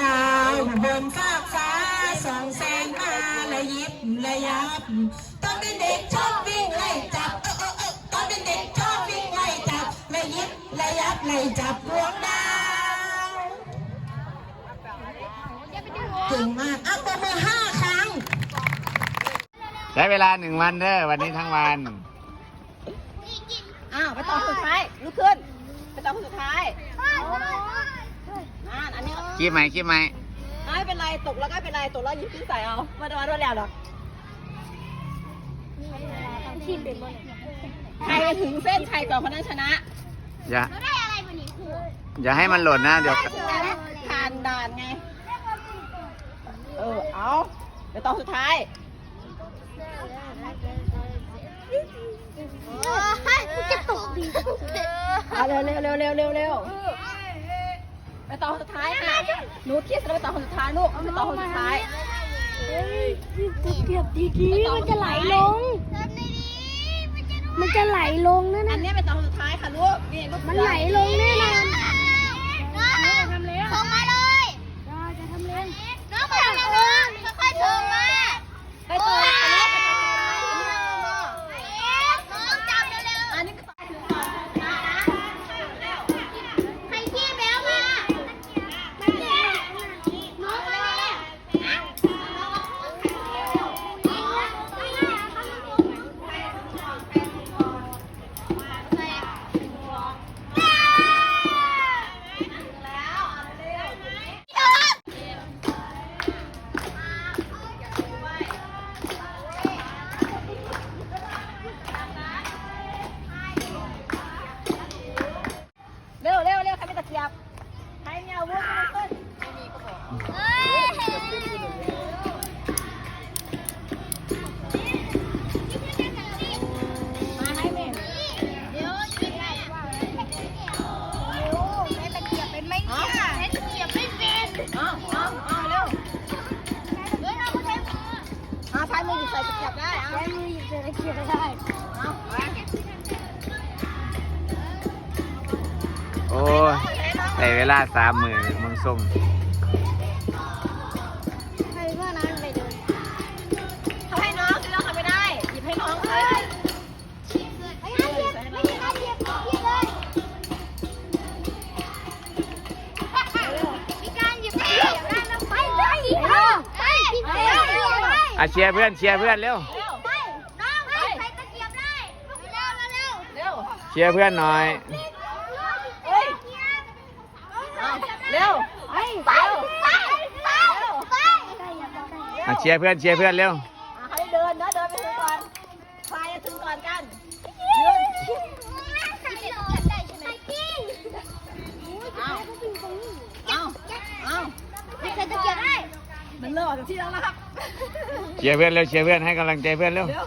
ดาวบนฟากฟ้าส่องแสงมาละยิบละยับตอนเป็นเด็กชอบวิ่งไล่จับเออเออเออตอนเป็นเด็กชอบวิ่งไล่จับละยิบละยับไล่จับดวงดาวเก่งมากอะปรบมือห้าครั้ง ใช้เวลาหนึ่งวันเด้อวันนี้ทั้งวัน อ้าวไปต่อคนสุดท้ายลุกขึ้น ไปต่อคนสุดท้ายอ่า อันนี้ขี้ไหมขี้ไหมไม่เป็นไรตกแล้วก็เป็นไรตกแล้วยิ้มขึ้นใส่เอามาดูมาดูแล้วหรอกใครถึงเส้นชัยก่อนคนนั้นชนะอย่าอย่าให้มันหล่นนะเดี๋ยวผ่านด่านไงเออเอาไปต่อสุดท้ายจะตกดีเอาเร็วเร็วเร็วเร็วเร็วเร็วไป ต่อคนสุดท้ายค่ะหนูคิดแล้วไปต่อคนสุดท้ายลูกไปต่อคนสุดท้ายเก็บดีๆมันจะไหลลง มันจะไหลลงนั่นอันะนนี้ไปต่อคนสุดท้ายค่ะลูกนี่ลูกมันไหลลงแน่นอน ใช้มือหยิบใส่เกียบได้เอาใช้มือหยิบเศษตะเกียบได้เอาไปโอ้ยใช้เวลาสามมือมึงส่ง อะเชียร์เพื่อนเชียร์เพื่อนเร็วเร็วไปน้องไปใส่ตะเกียบได้เร็วเร็วเร็วเชียร์เพื่อนหน่อยเฮ้ยเอาเร็วไปไปไปไปไปอะเชียร์เพื่อนเชียร์เพื่อนเร็วอะเขาให้เดินนะเดินไปถึงก่อนใครจะถึงก่อนกันยืนเอาเอาเอาไม่เคยตะเกียบได้มันเริ่มออกจากที่แล้วนะครับ เชียร์เพื่อนเร็วเชียร์เพื่อนให้กำลังใจเพื่อนเร็ว เร็ว